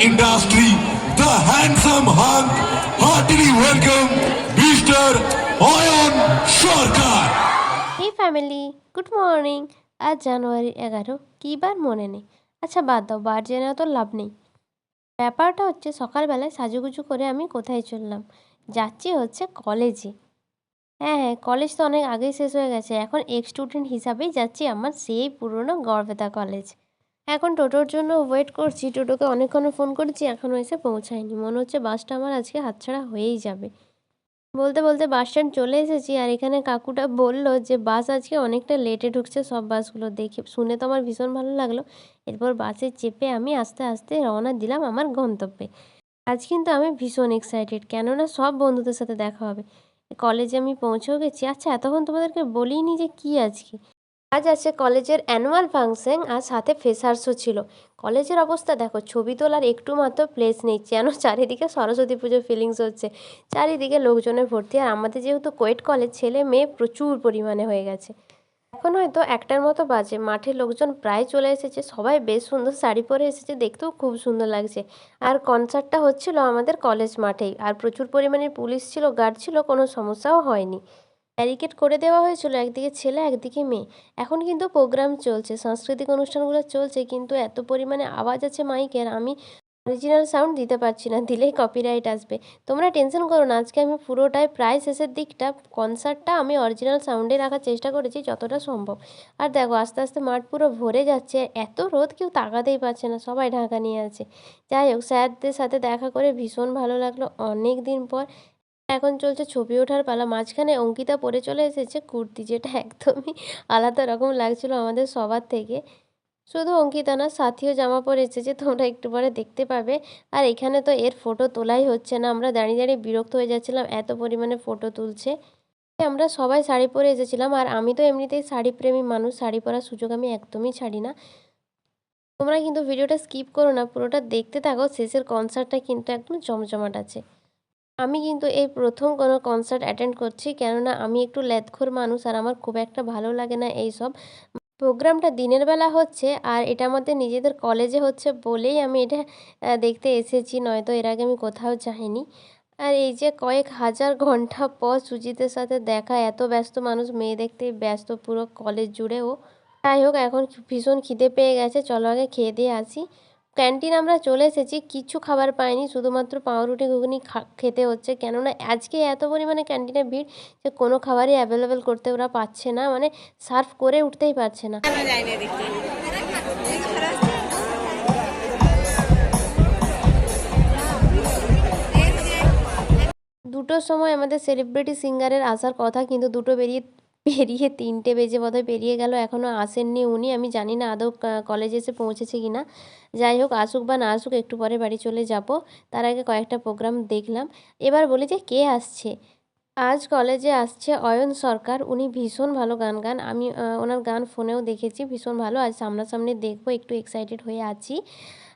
industry, the handsome hunk, heartily welcome Mr. Oyon Sharkar. এই family good morning আজ জানুয়ারি এগারো। কী বার মনে নেই? আচ্ছা বাদ দাও। বার জেনে তো লাভ নেই। ব্যাপারটা হচ্ছে সকালবেলায় সাজুগুজু করে আমি কোথায় চললাম? যাচ্ছি হচ্ছে কলেজে হ্যাঁ হ্যাঁ কলেজ তো অনেক আগেই শেষ হয়ে গেছে। এখন এক্স স্টুডেন্ট হিসাবেই যাচ্ছি আমার সেই পুরনো গড়বেতা কলেজ এখন টোটোর জন্য ওয়েট করছি। টোটোকে অনেকক্ষণ ফোন করেছি এখনও এসে পৌঁছায়নি। মনে হচ্ছে বাসটা আমার আজকে হাতছাড়া হয়েই যাবে। বলতে বলতে বাস স্ট্যান্ড চলে এসেছি আর এখানে কাকুটা বলল যে, বাস আজকে অনেকটা লেটে ঢুকছে সব বাসগুলো দেখে। শুনে তো আমার ভীষণ ভালো লাগল। এরপর বাসে চেপে আমি আস্তে আস্তে রওনা দিলাম আমার গন্তব্যে। আজ কিন্তু আমি ভীষণ এক্সাইটেড কেননা সব বন্ধুদের সাথে দেখা হবে। কলেজে আমি পৌঁছেও গেছি। আচ্ছা এতক্ষণ তোমাদেরকে বলিনি যে কী আজকে? আজ আছে কলেজের অ্যানুয়াল ফাংশন আর সাথে ফেসার্সও ছিল। কলেজের অবস্থা দেখো, ছবি তোলার একটু মাত্র প্লেস নেই যেন চারিদিকে সরস্বতী পুজোর ফিলিংস হচ্ছে? চারিদিকে লোকজনের ভর্তি আর আমাদের যেহেতু কোয়েট কলেজ ছেলে মেয়ে প্রচুর পরিমাণে হয়ে গেছে। এখন হয়তো একটার মতো বাজে, মাঠে লোকজন প্রায় চলে এসেছে, সবাই বেশ সুন্দর শাড়ি পরে এসেছে, দেখতেও খুব সুন্দর লাগছে। আর কনসার্টটা হচ্ছিল আমাদের কলেজ মাঠেই, আর প্রচুর পরিমাণে পুলিশ ছিল গার্ড ছিল, কোনো সমস্যাও হয়নি। ব্যারিকেড করে দেওয়া হয়েছিল, একদিকে ছেলে, একদিকে মেয়ে। এখন কিন্তু প্রোগ্রাম চলছে, সাংস্কৃতিক অনুষ্ঠানগুলো চলছে, কিন্তু এত পরিমাণে আওয়াজ আছে মাইকের, আমি অরিজিনাল সাউন্ড দিতে পারছি না, দিলেই কপিরাইট আসবে। তোমরা টেনশন করো না, আজকে আমি পুরোটাই প্রায় শেষের দিকটা কনসার্টটা আমি অরিজিনাল সাউন্ডে রাখার চেষ্টা করেছি যতটা সম্ভব। আর দেখো, আস্তে আস্তে মাঠ পুরো ভরে যাচ্ছে, এত রোদ কেউ তাকাতেই পারছে না, সবাই ঢাকা নিয়ে আছে। যাই হোক, স্যারদের সাথে দেখা করে ভীষণ ভালো লাগল অনেক দিন পর এখন চলছে ছবি ওঠার পালা। মাঝখানে অঙ্কিতা পরে চলে এসেছে কুর্তি, যেটা একদমই আলাদা রকম লাগছিল আমাদের সবার থেকে। শুধু অঙ্কিতা না, সাথীও জামা পরে এসেছে, তোমরা একটু পরে দেখতে পাবে। আর এখানে তো এর ফটো তোলাই হচ্ছে না, আমরা দাঁড়িয়ে দাঁড়িয়ে বিরক্ত হয়ে যাচ্ছিলাম, এত পরিমাণে ফটো তুলছে। আমরা সবাই শাড়ি পরে এসেছিলাম, আর আমি তো এমনিতেই শাড়ি প্রেমী মানুষ, শাড়ি পরার সুযোগ আমি একদমই ছাড়ি না। তোমরা কিন্তু ভিডিওটা স্কিপ করো না, পুরোটা দেখতে থাকো, শেষের কনসার্টটা কিন্তু একদম জমজমাট আছে। আমি কিন্তু এই প্রথম কোনো কনসার্ট অ্যাটেন্ড করছি কেননা আমি একটু ল্যাদখোর মানুষ আর আমার খুব একটা ভালো লাগে না এই সব। প্রোগ্রামটা দিনের বেলা হচ্ছে আর এটা আমাদের নিজেদের কলেজে হচ্ছে বলেই আমি এটা দেখতে এসেছি, নয়তো এর আগে আমি কোথাও যাইনি। আর এই যে কয়েক হাজার ঘণ্টা পর সুজিতের সাথে দেখা, এত ব্যস্ত মানুষ, মেয়ে দেখতে ব্যস্ত পুরো কলেজ জুড়েও যাই হোক, এখন ভীষণ খিদে পেয়ে গেছে, চলো আগে খেয়ে দিয়ে আসি। ক্যান্টিন আমরা চলে এসেছি, কিছু খাবার পাইনি, শুধুমাত্র পাউরুটি, ঘুগনি খেতে হচ্ছে। কেননা আজকে এত পরিমাণে ক্যান্টিনে ভিড় যে কোনো খাবারই অ্যাভেলেবেল করতে ওরা পাচ্ছে না মানে সার্ভ করে উঠতেই পারছে না। দুটোর সময় আমাদের সেলিব্রিটি সিঙ্গারের আসার কথা, কিন্তু দুটো বেরিয়ে পেরিয়ে তিনটে বেজে বোধহয় পেরিয়ে গেল এখনও আসেননি উনি, আমি জানি না আদৌ কলেজে এসে পৌঁছেছে কি না যাই হোক, আসুক বা না আসুক, একটু পরে বাড়ি চলে যাব। তার আগে কয়েকটা প্রোগ্রাম দেখলাম। এবার বলি যে, কে আসছে? আজ কলেজে আসছে অয়ন সরকার, উনি ভীষণ ভালো গান গান। আমি ওনার গান ফোনেও দেখেছি, ভীষণ ভালো। আজ সামনাসামনি দেখব, একটু এক্সাইটেড হয়ে আছি।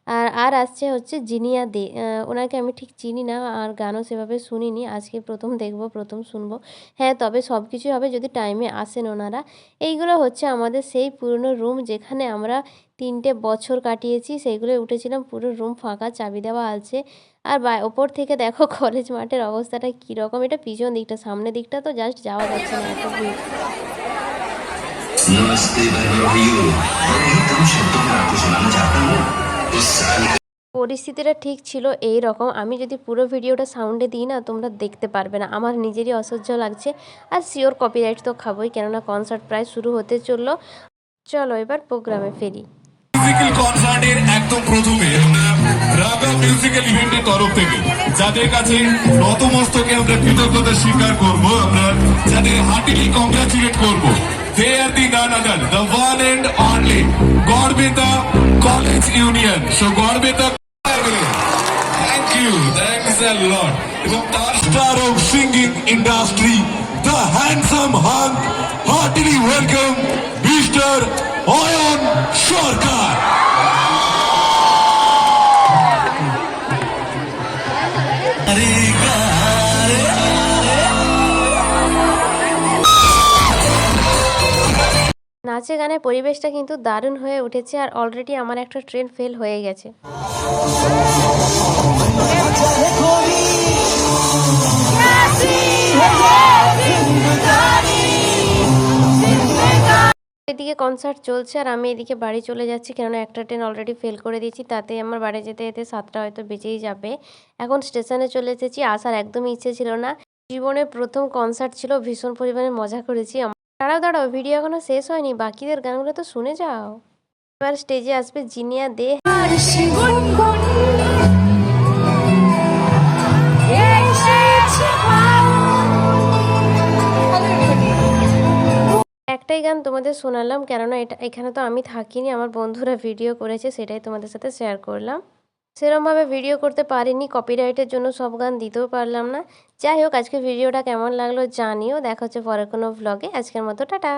আর আর আসছে হচ্ছে জিনিয়া দে আহ, ওনাকে আমি ঠিক চিনি না আর গানও সেভাবে শুনিনি আজকে প্রথম দেখবো প্রথম শুনবো হ্যাঁ তবে সব কিছুই হবে যদি টাইমে আসেন ওনারা এইগুলো হচ্ছে আমাদের সেই পুরনো রুম যেখানে আমরা তিনটে বছর কাটিয়েছি সেইগুলো উঠেছিলাম পুরো রুম ফাঁকা চাবি দেওয়া আছে আর বা ওপর থেকে দেখো কলেজ মাঠের অবস্থাটা কীরকম এটা পিছন দিকটা সামনের দিকটা তো জাস্ট যাওয়া যাচ্ছে না এত ভিড় नमस्ते बहनों भाइयों मैं एक दम शब्दों में आपको सुनाना चाहता हूँ इस साल পরিস্থিতিটা ঠিক ছিল এই রকম। আমি যদি পুরো ভিডিওটা সাউন্ডে দিই না, তোমরা দেখতে পারবে না। আমার নিজেরই অসহ্য লাগছে আর শিওর কপিরাইট তো খাবোই, কেননা কনসার্ট প্রায় শুরু হতে চলল। চলো এবার প্রোগ্রামে ফেরি। যাদের কাছে J.R.D. Nanagan, the one and only Godbita College Union. So Godbita Thank you. Thanks a lot. The star of singing industry, the handsome hunk, heartily welcome Mr. Oyon Sarkar. Ariga. নাচে গানে পরিবেশটা কিন্তু দারুণ হয়ে উঠেছে আর অলরেডি আমার একটা train fail হয়ে গেছে। এদিকে কনসার্ট চলছে আর আমি এদিকে বাড়ি চলে যাচ্ছি, কেননা একটা ট্রেন অলরেডি ফেল করে দিয়েছি, তাতে আমার বাড়ি যেতে যেতে সাতটা হয়তো বেজেই যাবে। এখন স্টেশনে চলে এসেছি, আসার একদমই ইচ্ছে ছিল না। জীবনে প্রথম কনসার্ট ছিল, ভীষণ পরিমাণে মজা করেছি। দাঁড়াও দাঁড়াও ভিডিও এখনও শেষ হয়নি। বাকিদের গানগুলো তো শুনে যাও। এবার স্টেজে আসবে জিনিয়া দে। একটাই গান তোমাদের শোনালাম, কেননা এটা এখানে তো আমি থাকিনি, আমার বন্ধুরা ভিডিও করেছে, সেটাই তোমাদের সাথে শেয়ার করলাম। সেরমভাবে ভিডিও করতে পারিনি কপিরাইটের জন্য সব গান দিতেও পারলাম না। যাই হোক আজকে ভিডিওটা কেমন লাগল জানিও। দেখা হচ্ছে পরের কোনো ভ্লগে আজকের মতো, টাটা!